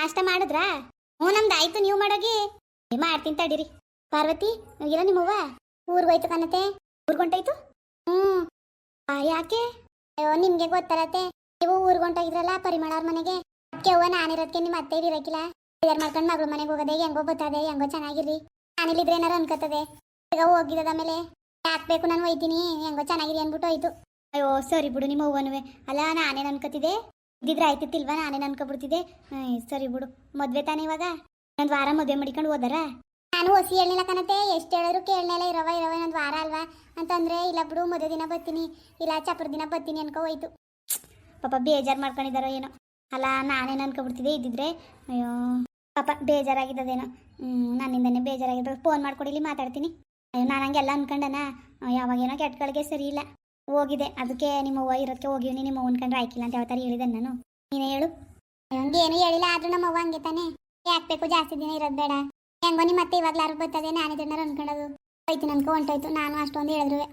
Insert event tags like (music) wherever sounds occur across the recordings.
ನಾಷ್ಟ ಮಾಡಿದ್ರಾ? ಹ್ಞೂ, ನಮ್ದು ಆಯ್ತು, ನೀವು ಮಾಡೋಗಿ. ಮಾಡ್ತೀನಿ ತಡೀರಿ. ಪಾರ್ವತಿ ಇಲ್ಲ ನಿಮ್ಮವ್ವ? ಊರ್ಗೋಯ್ತು ಕಣತೆ. ಊರ್ಗೊಂಟೋಯ್ತು ಹ್ಞೂ. ಯಾಕೆ? ಅಯ್ಯೋ, ನಿಮ್ಗೆ ಗೊತ್ತಲತ್ತೆ ನೀವು ಊರ್ಗೊಂಟೋಗಿದ್ರಲ್ಲ ಪರಿಮಳ ಅವ್ರ ಮನೆಗೆ? ಅವ್ವ ನಾನಿರೋದಕ್ಕೆ ನಿಮ್ಮ ಅತ್ತೆ ಇರಕ್ಕಿಲ್ಲ ಬೇಜಾರ್ ಮಾಡ್ಕೊಂಡು ಮಗಳ ಮನೆಗೆ ಹೋಗೋದೆ, ಹೆಂಗೋ ಬರ್ತದೆ ಹೆಂಗೋ ಚೆನ್ನಾಗಿರ್ರಿ ನಾನಿಲ್ಲಿದ್ರೆ ಏನಾರು ಅನ್ಕೋತದೆ. ಈಗ ಹೋಗಿದ್ದ ಆಮೇಲೆ ಯಾಕೆ ನಾನು ಒಯ್ತೀನಿ? ಹೆಂಗೋ ಚೆನ್ನಾಗಿರಿ ಅನ್ಬಿಟ್ಟು ಹೋಯ್ತು. ಅಯ್ಯೋ, ಸರಿ ಬಿಡು, ನಿಮ್ಮ ಅವ್ವನುವೆ. ಅಲ್ಲ, ನಾನೇನು ಅನ್ಕೋತಿದ್ದೆ? ಇದ್ದಿದ್ರೆ ಆಯ್ತಿತ್ತಿಲ್ವಾ? ನಾನೇನು ಅನ್ಕೊಬಿಡ್ತಿದ್ದೆ. ಸರಿ ಬಿಡು. ಮದ್ವೆ ತಾನೇ ಇವಾಗ? ಒಂದು ವಾರ ಮದುವೆ ಮಾಡಿಕೊಂಡು ಹೋದಾರ? ನಾನು ಹೊಸಿ ಹೇಳಿಲ್ಲ ಕಣತೆ. ಎಷ್ಟು ಹೇಳಿದ್ರು ಕೇಳಲಿಲ್ಲ ಇರವ ಇರವ ಇನ್ನೊಂದು ವಾರ ಅಲ್ವಾ? ಅಂತಂದ್ರೆ, ಇಲ್ಲ ಬಿಡು, ಮದುವೆ ದಿನ ಬರ್ತೀನಿ. ಇಲ್ಲ ಚಪ್ರ ದಿನ ಬರ್ತೀನಿ ಅನ್ಕೋ ಹೋಯ್ತು. ಪಾಪ ಬೇಜಾರು ಮಾಡ್ಕೊಂಡಿದಾರೋ ಏನೋ. ಅಲ್ಲ, ನಾನೇನು ಅನ್ಕೊಬಿಡ್ತಿದ್ದೆ? ಇದ್ದಿದ್ರೆ, ಅಯ್ಯೋ, ಪಾಪ ಬೇಜಾರಾಗಿದ್ದದೇನೋ. ನನ್ನಿಂದನೇ ಬೇಜಾರಾಗಿದ್ದ ಫೋನ್ ಮಾಡ್ಕೊಡಿಲಿ ಮಾತಾಡ್ತೀನಿ. ಅಯ್ಯೋ, ನಾನು ಹಂಗೆಲ್ಲ ಅನ್ಕೊಂಡನ? ಯಾವಾಗೇನೋ ಕೆಟ್ಟಗಳಿಗೆ ಸರಿ ಇಲ್ಲ. ಹೋಗಿದೆ. ಅದಕ್ಕೆ ನಿಮ್ಮ ಅವ್ವ ಇರೋದಕ್ಕೆ ಹೋಗಿವ್ನಿ ನಿಮ್ಮ ಅವ್ವನ ಕಂಡ್ರೆ ಆಯ್ಕಿಲ್ಲ ಅಂತ ಯಾವತ್ತಾರು ಹೇಳಿದೆ ನಾನು ನೀನೇ ಹೇಳು. ಹಂಗೇನು ಹೇಳಿಲ್ಲ, ಆದ್ರೂ ನಮ್ಮ ಅವ್ವ ಹಂಗೆ ತಾನೆ. ಯಾಕೆ ಜಾಸ್ತಿ ದಿನ ಇರೋದು ಬೇಡ. ಹೆಂಗೋ ನಿಮ್ಮ ಮತ್ತೆ ಇವಾಗ್ಲಾರು ಬರ್ತದೆ, ನಾನು ಇದನ್ನಾರು ಅನ್ಕೊಂಡದು. ಹೋಯ್ತು ನನ್ಕ ಹೊಂಟೋಯ್ತು ನಾನು ಅಷ್ಟೊಂದು ಹೇಳಿದ್ರು.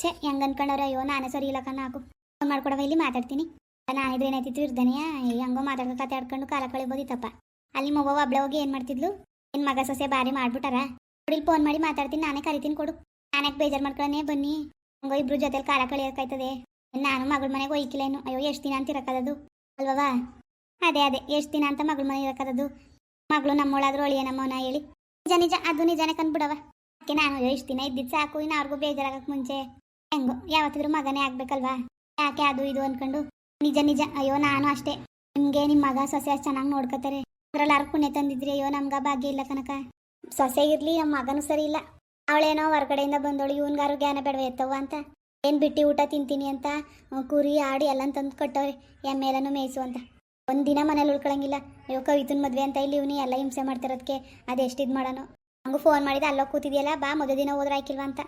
ಛೇ, ಹೆಂಗೆ ಅನ್ಕೊಂಡವ್ರೆ? ಅಯ್ಯೋ, ನಾನೇ ಸರಿ ಇಲ್ಲ ಕಣ, ಹಾಕು. ಫೋನ್ ಮಾಡ್ಕೊಡವ ಇಲ್ಲಿ ಮಾತಾಡ್ತೀನಿ. ನಾನಿದ್ರೆ ಏನಾಯ್ತಿತ್ತು ಇರ್ದನೆಯಾ ಹೆಂಗೋ ಮಾತಾಡ್ಕೊ ಕತೆ ಆಡ್ಕೊಂಡು ಕಾಲ ಕಳಿಬೋದಿತ್ತಪ್ಪ. ಅಲ್ಲಿ ನಿಮ್ಮವ್ವ ಒಬ್ಳೆ ಹೋಗಿ ಏನು ಮಾಡ್ತಿದ್ಲು? ನಿನ್ನ ಮಗ ಸೊಸೆ ಬಾರಿ ಮಾಡ್ಬಿಟ್ಟಾರ? ಇಲ್ಲಿ ಫೋನ್ ಮಾಡಿ ಮಾತಾಡ್ತೀನಿ. ನಾನೇ ಕರಿತೀನಿ, ಕೊಡು. ನಾನೇ ಬೇಜಾರು ಮಾಡ್ಕೊಳ್ಳೋಣ ಬನ್ನಿ. ಹಂಗೋ ಇಬ್ರು ಜೊತೆಲಿ ಕಾಲ ಕಳಿಯೋಕಾಯ್ತದೆ. ನಾನು ಮಗಳ ಮನೆಗೆ ಹೋಯ್ಕಿಲ್ಲೇನು ಅಯ್ಯೋ, ಎಷ್ಟು ದಿನ ಅಂತ ಇರಕ್ಕದದು ಅಲ್ವವಾ ಅದೇ ಅದೇ. ಎಷ್ಟು ದಿನ ಅಂತ ಮಗಳ ಮನೆ ಇರಕದದು ಮಗಳು ನಮ್ಮೊಳಾದ್ರೂ ಒಳಿಯ ನಮ್ಮವನ ಹೇಳಿ. ನಿಜ ನಿಜ. ಅದು ನಿಜನೇ ಕಂದ್ಬಿಡವ ಅದಕ್ಕೆ ನಾನು ಎಷ್ಟು ದಿನ ಇದ್ದಿದ್ದು ಸಾಕು. ಇನ್ನು ಅವ್ರಿಗೂ ಬೇಜಾರಾಗಕ್ಕೆ ಮುಂಚೆ. ಹೆಂಗೋ, ಯಾವತ್ತಿದ್ರು ಮಗನೇ ಆಗ್ಬೇಕಲ್ವಾ? ಯಾಕೆ ಅದು, ಇದು ಅನ್ಕೊಂಡು? ನಿಜ ನಿಜ. ಅಯ್ಯೋ, ನಾನು ಅಷ್ಟೇ. ನಿಮಗೆ ನಿಮ್ಮ ಮಗ ಸೊಸೆ ಅಷ್ಟು ಚೆನ್ನಾಗಿ ನೋಡ್ಕೋತಾರೆ. ಅದ್ರಲ್ಲಿ ಯಾರು ಪುಣ್ಯ ತಂದಿದ್ರಿ? ಅಯ್ಯೋ, ನಮ್ಗ ಭಾಗ್ಯ ಇಲ್ಲ ಕನಕ. ಸೊಸೆ ಇರ್ಲಿ ನಮ್ಮ ಮಗನೂ ಸರಿ ಇಲ್ಲ. ಅವಳೇನೋ ಹೊರಗಡೆಯಿಂದ ಬಂದವಳು ಇವನ್ಗಾರು ಜ್ಞಾನ ಬೇಡವೆ ಎತ್ತವ ಅಂತ? ಏನು ಬಿಟ್ಟು ಊಟ ತಿಂತೀನಿ ಅಂತ? ಕುರಿ ಆಡಿ ಎಲ್ಲ ತಂದು ಕಟ್ಟವ್ರೆ ಎಮ್ಮೆಲ್ಲನೂ ಮೇಯಿಸು ಅಂತ. ಒಂದಿನ ಮನೇಲಿ ಉಳ್ಕೊಳಂಗಿಲ್ಲ. ಯೋ ಕವಿತನ ಮದ್ವೆ ಅಂತ ಇಲ್ಲಿ ಇವನಿ ಎಲ್ಲ ಹಿಂಸೆ ಮಾಡ್ತಿರೋದಕ್ಕೆ ಅದೆಷ್ಟು ಇದು ಮಾಡೋನು? ಹಂಗೂ ಫೋನ್ ಮಾಡಿದ ಅಲ್ಲೋ ಕೂತಿದ್ಯಲ್ಲ, ಬಾ ಮೊದಲ ದಿನ ಹೋದ್ರೆ ಆಯ್ಕಿಲ್ವಾ ಅಂತ.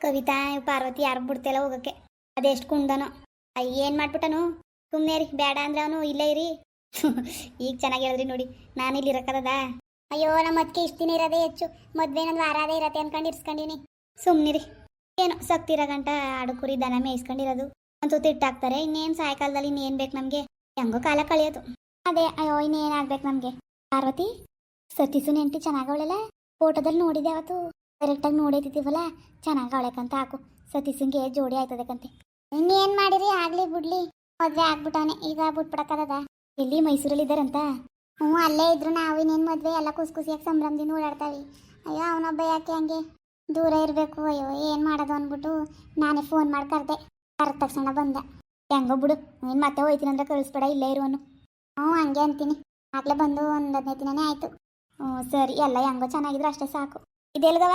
ಕವಿತಾ ಪಾರ್ವತಿ ಯಾರು ಬಿಡ್ತಿಲ್ಲ ಹೋಗಕ್ಕೆ. ಅದೆಷ್ಟು ಕುಂಡನು ಅಯ್ಯ ಏನು ಮಾಡ್ಬಿಟ್ಟನು? ಸುಮ್ಮನೆ ರೀ ಬೇಡ ಅಂದ್ರೆ ಅವನು ಇಲ್ಲೇ ಇರಿ. (laughs) ಈಗ ಚೆನ್ನಾಗಿ ಹೇಳಿದ್ರಿ ನೋಡಿ, ನಾನು ಇಲ್ಲಿ ಇರಕ್ಕದ ಅಯ್ಯೋ ನಮ್ಮ ಅದಕ್ಕೆ ಇಷ್ಟು ದಿನ ಇರೋದೇ ಹೆಚ್ಚು. ಮದ್ವೆ ನಂದು ವಾರ ಅದೇ ಇರತ್ತೆ ಅನ್ಕೊಂಡು ಇರ್ಸ್ಕೊಂಡಿನಿ. ಸುಮ್ಮನಿರಿ ಏನು ಸಕ್ತಿರೋ ಗಂಟ ಆಡು ಕುರಿ ದನ ಮೇಯಿಸ್ಕೊಂಡಿರೋದು. ಒಂದು ತಿಟ್ಟಾಕ್ತಾರೆ ಇನ್ನೇನು ಸಾಯಂಕಾಲದಲ್ಲಿ ಇನ್ನೇನು ಬೇಕು ನಮಗೆ? ಹೆಂಗೋ ಕಾಲ ಕಳಿಯೋದು. ಅದೇ, ಅಯ್ಯೋ, ಇನ್ನೇನ್ ಆಗ್ಬೇಕು ನಮಗೆ? ಪಾರ್ವತಿ ಸತೀಸು ನೆಂಟಿ ಚೆನ್ನಾಗವಳೆಲ್ಲ ಫೋಟೋದಲ್ಲಿ ನೋಡಿದೆ ಅವತ್ತು. ಕರೆಕ್ಟಾಗಿ ನೋಡಿದ್ದೀವಲ್ಲ ಚೆನ್ನಾಗಿ ಅವಳೆಕಂತ ಹಾಕು. ಸತೀಸಂಗೆ ಜೋಡಿ ಆಯ್ತದಕ್ಕಂತೆ ಇನ್ನೇನು ಮಾಡಿರಿ? ಆಗ್ಲಿ, ಬಿಡ್ಲಿ. ಮದುವೆ ಆಗ್ಬಿಟ್ಟಾನೆ. ಈಗ ಬಿಟ್ಬಿಡಕ್ಕದ ಎಲ್ಲಿ ಮೈಸೂರಲ್ಲಿ ಇದ್ದಾರಂತ ಹ್ಞೂ, ಅಲ್ಲೇ ಇದ್ರು ನಾವು, ಇನ್ನೇನು ಮದ್ವೆ? ಎಲ್ಲ ಕುಸ್ ಕುಸಿಯಾಗಿ ಸಂಭ್ರಮದಿಂದ ಓಡಾಡ್ತಾವೆ. ಅಯ್ಯೋ, ಅವನೊಬ್ಬ ಯಾಕೆ ಹಂಗೆ? ದೂರ ಇರಬೇಕು, ಅಯ್ಯೋ, ಏನು ಮಾಡೋದು ಅಂದ್ಬಿಟ್ಟು ನಾನೇ ಫೋನ್ ಮಾಡಿ ಕರೆದೆ. ಕರೆದ ತಕ್ಷಣ ಬಂದ. ಹೆಂಗೋ ಬಿಡು, ನೀನು ಮತ್ತೆ ಹೋಯ್ತೀನಿ ಅಂದ್ರೆ ಕಳಿಸ್ಬೇಡ, ಇಲ್ಲೇ ಇರುವನು ಹ್ಞೂ, ಹಂಗೆ ಅಂತೀನಿ. ಆಗಲೇ ಬಂದು ಒಂದು ಹದಿನೈದು ದಿನನೇ ಆಯಿತು. ಹ್ಞೂ, ಸರಿ, ಎಲ್ಲ ಹೆಂಗೋ ಚೆನ್ನಾಗಿದ್ರು, ಅಷ್ಟೇ ಸಾಕು. ಇದೆಲ್ಗವ?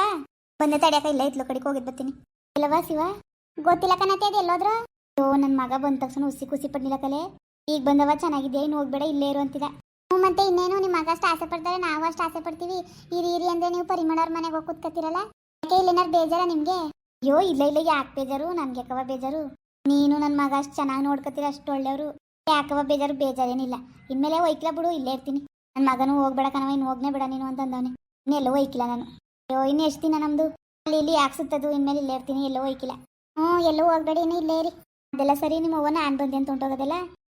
ಬಂದೆ ತಡಿಯಕ, ಇಲ್ಲ ಇತ್ಲು ಕಡೆಗೆ ಹೋಗಿದ್ದು ಬರ್ತೀನಿ. ಇಲ್ಲವಾ ಶಿವ? ಗೊತ್ತಿಲ್ಲ ಕಣತೆ, ಅದು ಎಲ್ಲೋದ್ರು? ಅಯ್ಯೋ ನನ್ನ ಮಗ ಬಂದ ತಕ್ಷಣ ಹುಸಿ ಕುಸಿ ಪಡ್ಲಿಲ್ಲ ಕಲೆ. ಈಗ ಬಂದವ, ಚೆನ್ನಾಗಿದೆಯಾ? ಇನ್ನು ಹೋಗ್ಬೇಡ, ಇಲ್ಲೇ ಇರು ಅಂತಿದ ಮತ್ತೆ ಇನ್ನೇನು? ನಿಮ್ಮ ಮಗ ಅಷ್ಟು ಆಸೆ ಪಡ್ತಾರೆ, ನಾವು ಅಷ್ಟು ಆಸೆ ಪಡ್ತೀವಿ. ಇರಿ ಇರಿ ಅಂದ್ರೆ ನೀವು ಪರಿಮಳವ್ರ ಮನೆಗೆ ಹೋಗಿ ಕೂತ್ಕತ್ತಿರಲ್ಲ? ಯಾಕೆ ಇಲ್ಲೇನಾರು ಬೇಜಾರ ನಿಮಗೆ? ಅಯ್ಯೋ, ಇಲ್ಲ ಇಲ್ಲ, ಯಾಕೆ ಬೇಜಾರು? ನನ್ಗೆ ಯಾಕವ ಬೇಜಾರು? ನೀನು ನನ್ನ ಮಗ ಅಷ್ಟು ಚೆನ್ನಾಗಿ ನೋಡ್ಕೊತೀರ ಅಷ್ಟು ಒಳ್ಳೆಯವರು. ಯಾಕವ ಬೇಜಾರು? ಬೇಜಾರೇನಿಲ್ಲ. ಇನ್ಮೇಲೆ ಒಯ್ಕಿಲ್ಲ ಬಿಡು, ಇಲ್ಲೇ ಇರ್ತೀನಿ. ನನ್ನ ಮಗನೂ ಹೋಗ್ಬೇಡ ಕಣವ ಇನ್ನು ಹೋಗ್ನೇ ಬೇಡ ನೀನು ಅಂತಂದವನೆ ಇನ್ನೆಲ್ಲೋ ಒಯ್ಕಿಲ್ಲ ನಾನು. ಅಯ್ಯೋ, ಇನ್ನು ಎಷ್ಟು ದಿನ ನಮ್ಮದು ಅಲ್ಲಿ, ಇಲ್ಲಿ ಯಾಕೆ ಸುತ್ತದು? ಇನ್ಮೇಲೆ ಇಲ್ಲೇ ಇರ್ತೀನಿ, ಎಲ್ಲೋ ಒಯ್ಕಿಲ್ಲ. ಹ್ಞೂ, ಎಲ್ಲೋ ಹೋಗ್ಬೇಡಿ, ಇನ್ನು ಇಲ್ಲೇ ರೀ ಅದೆಲ್ಲ ಸರಿ, ನಿಮ್ಮ ಅವ್ವ ನಾನು ಬಂದೆ ಅಂತ ಹೊಂಟೋಗೋದಲ್ಲ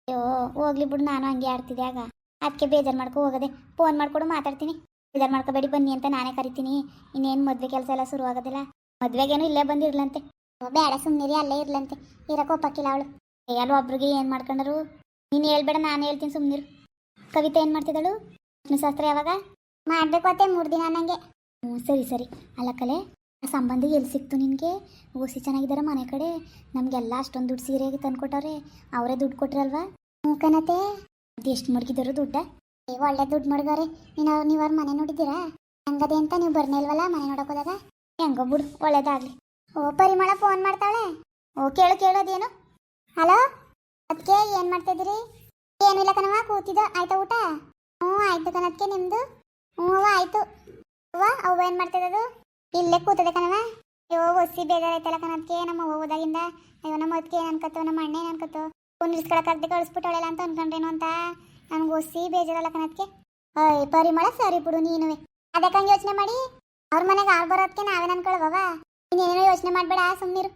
ಅಯ್ಯೋ, ಹೋಗ್ಲಿ ಬಿಡು, ನಾನು ಹಂಗೆ ಆಡ್ತಿದ್ದೆ ಆಗ. ಅದಕ್ಕೆ ಬೇಜಾರು ಮಾಡ್ಕೊ ಹೋಗದೆ. ಫೋನ್ ಮಾಡಿಕೊಡು ಮಾತಾಡ್ತೀನಿ. ಬೇಜಾರು ಮಾಡ್ಕೋಬೇಡಿ, ಬನ್ನಿ ಅಂತ ನಾನೇ ಕರಿತೀನಿ. ಇನ್ನೇನು ಮದುವೆ ಕೆಲಸ ಎಲ್ಲ ಶುರು ಆಗೋದಿಲ್ಲ. ಮದುವೆಗೇನು ಇಲ್ಲೇ ಬಂದಿರ್ಲಂತೆ. ಬೇಡ ಸುಮ್ಮನಿರಿ ಅಲ್ಲೇ ಇರ್ಲಂತೆ. ಇರಕ್ಕೆ ಒಪ್ಪಕ್ಕಿಲ್ಲ ಅವಳು. ಏನು ಒಬ್ರಿಗೆ ಏನು ಮಾಡ್ಕೊಂಡರು? ನೀನು ಹೇಳ್ಬೇಡ, ನಾನು ಹೇಳ್ತೀನಿ ಸುಮ್ಮನಿರು ಕವಿತೆ ಏನು ಮಾಡ್ತಿದ್ದಳು? ಶಾಸ್ತ್ರ ಯಾವಾಗ? ಮಾಡಬೇಕು ಅತ್ತೆ, ಮೂರು ದಿನ ನನಗೆ ಹ್ಞೂ, ಸರಿ ಸರಿ. ಅಲ್ಲ ಕಲೆ, ಆ ಸಂಬಂಧ ಎಲ್ಲಿ ಸಿಕ್ತು ನಿನಗೆ? ಓಸಿ ಚೆನ್ನಾಗಿದ್ದಾರೆ ಮನೆ ಕಡೆ? ನಮಗೆಲ್ಲ ಅಷ್ಟೊಂದು ದುಡ್ಡು ಸೀರೆಗೆ ತಂದ್ಕೊಟ್ಟವ್ರೆ. ಅವರೇ ದುಡ್ಡು ಕೊಟ್ರಲ್ವಾ? ಹ್ಞೂ ಕಣತೆ ಅದು ಎಷ್ಟು ಮಡಗಿದ್ರು ದುಡ್ಡ. ಏ ಒಳ್ಳೆ ದುಡ್ಡು ಮಡಗವ್ರೆ. ನೀನು ನೀವು ಅವ್ರ ಮನೆ ನೋಡಿದ್ದೀರಾ? ಹಂಗದೆ ಅಂತ ನೀವು ಬರ್ನಿಲ್ವಲ್ಲ ಮನೆ ನೋಡಕ್ ಹೋದಾಗ? ಹೆಂಗೋ ಬಿಡು, ಒಳ್ಳೇದಾಗ್ಲಿ. ಓ, ಪರಿಮಳ ಫೋನ್ ಮಾಡ್ತಾಳೆ? ಓ, ಕೇಳು ಕೇಳೋದೇನು ಹಲೋ? ಅದಕ್ಕೆ ಏನು ಮಾಡ್ತಿದ್ದೀರಿ? ಏನಿಲ್ಲ ಕಣವ ಕೂತಿದ್ದು. ಆಯ್ತಾ ಊಟ? ಹ್ಞೂ, ಆಯ್ತು ಕಣದಕ್ಕೆ ನಿಮ್ಮದು ಹ್ಞೂ ಆಯ್ತು. ಅವ್ವ ಅವ್ವ ಏನು ಮಾಡ್ತಿದ್ದದು ಇಲ್ಲೇ ಕೂತದೆ ಕಣವ ಅಯ್ಯೋ, ಒಸಿ ಬೇಜಾರಾಯ್ತಲ್ಲ ಕಣದಕ್ಕೆ ನಮ್ಮ ಅವ್ವ ಹೋದಾಗಿಂದ. ಅಯ್ಯೋ, ನಮ್ಮ ಅದಕ್ಕೆ ಏನು ಅನ್ಕತ್ತೋ, ನಮ್ಮ ಅಣ್ಣ ಏನು ಅನ್ಕತ್ತೋ. ಕುಂದಿರ್ಸ್ಕೊಳಕ್ಕೆ ಕಳಿಸ್ಬಿಟ್ಟು ಕಳಿಸ್ಬಿಟ್ಟವಳೆಲ್ಲ ಅಂತ ಅನ್ಕೊಂಡ್ರೇನು ಅಂತ? ನನಗೆ ಒಸಿ ಬೇಜಾರಲ್ಲ ಕಣದಕ್ಕೆ ಅಯ್ಯ ಪರಿಮಳ ಸರಿ ಬಿಡು ನೀನುವೆ. ಅದಕ್ಕಂಗೆ ಯೋಚನೆ ಮಾಡಿ? ಅವ್ರ ಮನೆಗೆ ಆರು ಬರೋದಕ್ಕೆ ನಾವೇನು ಅನ್ಕೊಳ್ವವ ನೀನೇನೋ ಯೋಚನೆ ಮಾಡಬೇಡ ಸುಮ್ಮನಿರು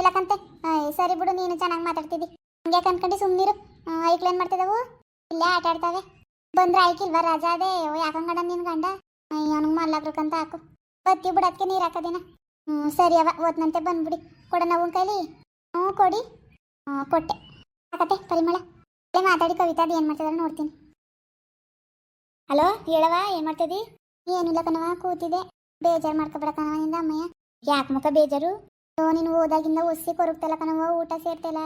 ಇಲ್ಲ ಕಂತೆ. ಅಯ್ಯ ಸರಿ ಬಿಡು, ನೀನು ಚೆನ್ನಾಗಿ ಮಾತಾಡ್ತಿದ್ದಿ. ಹಂಗೆ ಅನ್ಕೊಂಡು ಸುಮ್ಮನಿರು ಏನು ಮಾಡ್ತಿದ್ದವು ಇಲ್ಲೇ ಆಟ ಆಡ್ತಾವೆ. ಬಂದ್ರೆ ಆಯ್ಕಿಲ್ವಾ ರಾಜಾ ಅದೇ? ಯಾಕಂಗಡ ನಿನ್ ಗಂಡ? ಅವನಿಗೆ ಮಲ್ಲಾಗ್ರಕ್ಕಂತ ಹಾಕು. ಬತ್ತಿ ಬಿಡೋದಕ್ಕೆ ನೀರು ಹಾಕೋದಿನ. ಹ್ಞೂ ಸರಿ ಅವ ಓದ್ನಂತೆ ಬಂದ್ಬಿಡಿ. ಕೊಡ ನಾವು ಕೈಲಿ ಹ್ಞೂ, ಕೊಡಿ. ಕೊಟ್ಟೆ. ಹಾಕತ್ತೆ ಪರಿಮಳ. ಅಲ್ಲೇ ಮಾತಾಡಿ ಕವಿತಾ, ಅದು ಏನು ಮಾಡ್ತಿದಾರೆ ನೋಡ್ತೀನಿ. ಹಲೋ ಹೇಳವ ಏನು ಮಾಡ್ತಿದ್ದಿ? ಏನಿಲ್ಲ ಕಣವ ಕೂತಿದೆ ಬೇಜಾರು ಮಾಡ್ಕೊಬೇಡ ಕಣವ ನಿಂದ ಅಮ್ಮಯ್ಯ. ಯಾಕೆ ಮುಖ ಬೇಜಾರು? ಓ ನೀನು ಓದಾಗಿಂದ ಒಸಿ ಕೊರಗ್ತಲ್ಲ ಕಣವ ಊಟ ಸೇರ್ತಿಲ್ಲ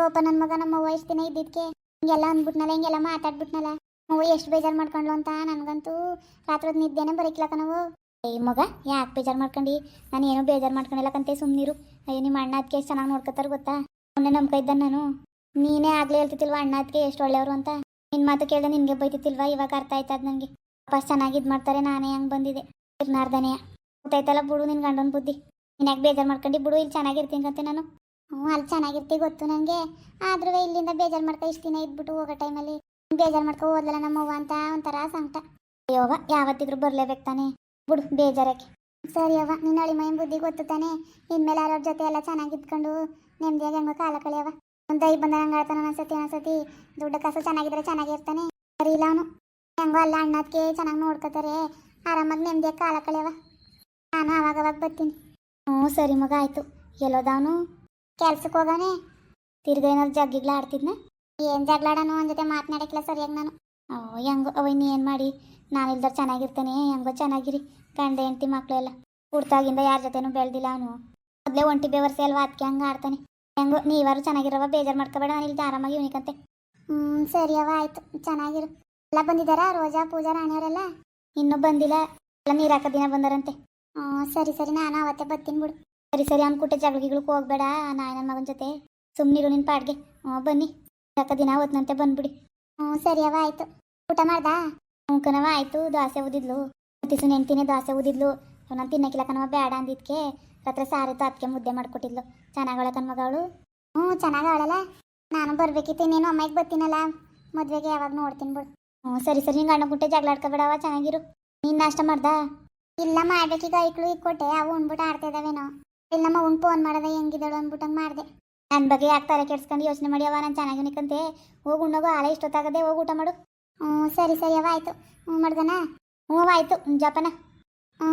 ಪಾಪ ನನ್ನ ಮಗ ನಮ್ಮ ಅವ್ವ ಇಷ್ಟು ದಿನ ಇದ್ದಿದ್ಕೆ. ಹಿಂಗೆಲ್ಲ ಅಂದ್ಬಿಟ್ನಲ್ಲ, ಹಿಂಗೆಲ್ಲ ಮಾತಾಡ್ಬಿಟ್ನಲ್ಲ. ಅವ್ವ ಎಷ್ಟು ಬೇಜಾರು ಮಾಡ್ಕೊಂಡ್ಲು ಅಂತ ನನಗಂತೂ ರಾತ್ರಿ ನಿದ್ದೆನೇ ಬರೀಕಿಲ್ಲ ಕಣವು ಏ ಮಗ, ಯಾಕೆ ಬೇಜಾರು ಮಾಡ್ಕೊಂಡು? ನಾನು ಏನೋ ಬೇಜಾರು ಮಾಡ್ಕೊಂಡಿಲ್ಲ ಕಂತೆ ಸುಮ್ಮನಿರು ಅಯ್ಯೋ, ನಿಮ್ಮ ಅಣ್ಣ ಅದಕ್ಕೆ ಎಷ್ಟು ಚೆನ್ನಾಗಿ ನೋಡ್ಕೊತಾರೆ ಗೊತ್ತಾ? ಮೊನ್ನೆ ನಂಬ್ಕ ಇದ್ದ ನಾನು. ನೀನೇ ಆಗ್ಲೇ ಹೇಳ್ತಿತ್ತಿಲ್ವಾ ಅಣ್ಣ ಎಷ್ಟು ಒಳ್ಳೆಯವರು ಅಂತ? ನಿನ್ನ ಮಾತು ಕೇಳಿದೆ ನಿನಗೆ ಬೈತಿತ್ತಿಲ್ವಾ ಇವಾಗ ಅರ್ಥ ಆಯ್ತದ ನನಗೆ ವಾಪಸ್ ಚೆನ್ನಾಗಿ ಇದು ಮಾಡ್ತಾರೆ, ನಾನೇ ಹಂಗೆ ಬಂದಿದೆ ಇರ್ನಾರ್ದನೆಯ ಗೊತ್ತಾಯ್ತಲ್ಲ ಬಿಡು ನಿನ್ನ ಗಂಡನ ಬುದ್ಧಿ. ನೀನು ಯಾಕೆ ಬೇಜಾರು ಮಾಡ್ಕೊಂಡು? ಬಿಡು ಇಲ್ಲಿ ಚೆನ್ನಾಗಿರ್ತೀನಿ ಅಂತ ನಾನು. ಹ್ಞೂ ಅಲ್ಲಿ ಚೆನ್ನಾಗಿರ್ತಿ ಗೊತ್ತು ನನಗೆ ಆದ್ರೂ ಇಲ್ಲಿಂದ ಬೇಜಾರು ಮಾಡ್ಕೊ ಇಷ್ಟು ದಿನ ಇದ್ಬಿಟ್ಟು ಹೋಗೋ ಟೈಮಲ್ಲಿ. ಬೇಜಾರು ಮಾಡ್ಕೊ ಓದಲ್ಲ ನಮ್ಮವ್ವ ಅಂತ, ಒಂಥರ ಸಂಕಟ. ಅಯ್ಯೋವ ಯಾವತ್ತಿದ್ರು ಬರ್ಲೇಬೇಕು ತಾನೆ. ಬಿಡು ಬೇಜಾರಕ್ಕೆ ಸರಿ ಅವ್ವ, ನಿನ್ನ ಅಳಿ ಮೈನ್ ಬುದ್ಧಿ ಗೊತ್ತು ತಾನೆ. ಇನ್ಮೇಲೆ ಅವ್ರ ಜೊತೆ ಎಲ್ಲ ಚೆನ್ನಾಗಿ ಇದ್ಕೊಂಡು ನೆಮ್ಮದಿಯಾಗಿ ಹೆಂಗೋ ಕಾಲ ಕಳಿಯವ ಬಂದ ಹಂಗ ಆಡ್ತಾನೆ ಅನ್ಸತಿ ಅನ್ಸತಿ ದುಡ್ಡು ಕಸ ಚೆನ್ನಾಗಿದ್ರೆ ಚೆನ್ನಾಗಿರ್ತಾನೆ. ಸರಿ ಇಲ್ಲ ಅವನು. ಹೆಂಗೋ ಅಲ್ಲ ಅಣ್ಣದಕ್ಕೆ ಚೆನ್ನಾಗಿ ನೋಡ್ಕೋತಾರೆ. ಆರಾಮಾಗಿ ನೆಮ್ಮದಿಯ ಕಾಲ ಕಳೆವ. ನಾನು ಅವಾಗ ಅವಾಗ ಬರ್ತೀನಿ. ಹ್ಞೂ, ಸರಿ ಮಗ, ಆಯ್ತು. ಎಲ್ಲೋದವನು? ಕೆಲ್ಸಕ್ಕೆ ಹೋಗಾನೆ. ತಿರ್ಗ ಏನಾದ್ರು ಜಗ್ಗಿಗ್ಲ ಆಡ್ತಿದ್ನ? ಏನು ಜಗಳಾಡನು ಅವನ ಜೊತೆ ಮಾತನಾಡಕ್ಕಿಲ್ಲ ಸರಿಯಾಗಿ ನಾನು. ಓ, ಹೆಂಗೋ ಅವ ಏನು ಮಾಡಿ? ನಾನು ಇಲ್ದವ್ರು ಚೆನ್ನಾಗಿರ್ತಾನೆ. ಹೆಂಗೋ ಚೆನ್ನಾಗಿರಿ. ಗಂಡ, ಹೆಂಡತಿ ಮಕ್ಕಳೆಲ್ಲ ಹುಡ್ತಾಗಿಂದ ಯಾರ ಜೊತೆನೂ ಬೆಳೆದಿಲ್ಲ ಅವನು. ಮೊದಲೇ ಒಂಟಿ ಬೇವರ್ಸೆ ಅಲ್ವಾ ಅದಕ್ಕೆ ಹಂಗೆ ಆಡ್ತಾನೆ. ಹೆಂಗೋ, ನೀವಾರು ಚೆನ್ನಾಗಿರವ ಬೇಜಾರು ಮಾಡ್ಕೋಬೇಡ, ನಾನು ಇಲ್ಲಿ ಆರಾಮಾಗಿ ಉಣಿಕಂತೆ. ಹ್ಞೂ ಸರಿ ಅವ ಆಯ್ತು, ಚೆನ್ನಾಗಿರು. ಎಲ್ಲ ಬಂದಿದಾರ, ರೋಜಾ, ಪೂಜಾ, ರಾಣಿಯವರೆಲ್ಲ? ಇನ್ನೂ ಬಂದಿಲ್ಲ, ಎಲ್ಲ ನೀರು ಹಾಕೋ ದಿನ ಬಂದಾರಂತೆ. ಹ್ಞೂ ಸರಿ ಸರಿ, ನಾನು ಅವತ್ತೆ ಬರ್ತೀನಿ ಬಿಡು. ಸರಿ ಸರಿ ಅನ್ಕುಟ್ಟೆ ಜಗಳಿಗಳಿಗೆ ಹೋಗ್ಬೇಡ ನಾಯಿ ನನ್ನ ಮಗನ ಜೊತೆ. ಸುಮ್ಮನಿರು ನಿನ್ನ ಪಾಡ್ಗೆ. ಹ್ಞೂ ಬನ್ನಿ. ಯಾಕ ದಿನ ಓದ್ನಂತೆ ಬಂದ್ಬಿಡಿ. ಹ್ಞೂ ಸರಿ ಅವ ಆಯ್ತು. ಊಟ ಮಾಡ್ದಾ? ಹ್ಞೂ ಕಣವ ಆಯ್ತು ದೋಸೆ ಊದಿದ್ಲು. ತಿಸು ನೆಂಟಿನೇ ದೋಸೆ ಉದಿದ್ಲು ನಾನು ತಿನ್ನಕ್ಕಿಲ್ಲ ಬೇಡ ಅಂದಿದ್ಕೆ ರಾತ್ರಿ ಸಾರಿತ್ತು ಅದಕ್ಕೆ ಮುದ್ದೆ ಮಾಡ್ಕೊಟ್ಟಿದ್ಲು. ಚೆನ್ನಾಗವಳ ಮಗಳು ಹ್ಞೂ ಚೆನ್ನಾಗವಳಲ್ಲ ನಾನು ಬರ್ಬೇಕಿತ್ತು ನೀನು ಅಮ್ಮಗೆ ಬರ್ತೀನಲ್ಲ. ಮದುವೆಗೆ ಯಾವಾಗ ನೋಡ್ತೀನಿ ಬಿಡು. ಹ್ಞೂ, ಸರಿ ಸರಿ ಹಿಂಗೆ ಅಣ್ಣ ಗುಟ್ಟೆ ಜಗಳ ಆಡ್ಕೊಬೇಡವ ಚೆನ್ನಾಗಿರು. ನೀನು ನಾಷ್ಟ ಮಾಡ್ದ? ಇಲ್ಲ ಮಾಡ್ಬೇಕೀಗ ಐಕ್ಳು ಇಕ್ಕೊಟ್ಟೆ ಅವು ಉಣ್ಬಿಟ್ಟು ಆಡ್ತಾ ಇದಾವೇನೋ ಇಲ್ಲ, ನಮ್ಮ ಅವ್ನು ಫೋನ್ ಮಾಡದ ಹೆಂಗಿದ್ದಾಳು ಅಂದ್ಬಿಟ್ಟು ಹಂಗೆ ಮಾಡಿದೆ. ನನ್ನ ಬಗ್ಗೆ ಯಾಕೆ ತಲೆ ಕೆಡ್ಸ್ಕೊಂಡು ಯೋಚನೆ ಮಾಡಿ ಅವ ನಾನು ಚೆನ್ನಾಗಿ ನಿಕ್ಕಂತೆ ಹೋಗಿ ಉಣ್ಣೋಗು ಆಳೆ ಇಷ್ಟೊತ್ತಾಗದೆ ಹೋಗಿ ಊಟ ಮಾಡು. ಹ್ಞೂ, ಸರಿ ಸರಿ ಅವ ಆಯಿತು. ಹ್ಞೂ, ಮಾಡ್ದನ? ಹ್ಞೂ ಆಯಿತು. ಜಪನ? ಹ್ಞೂ.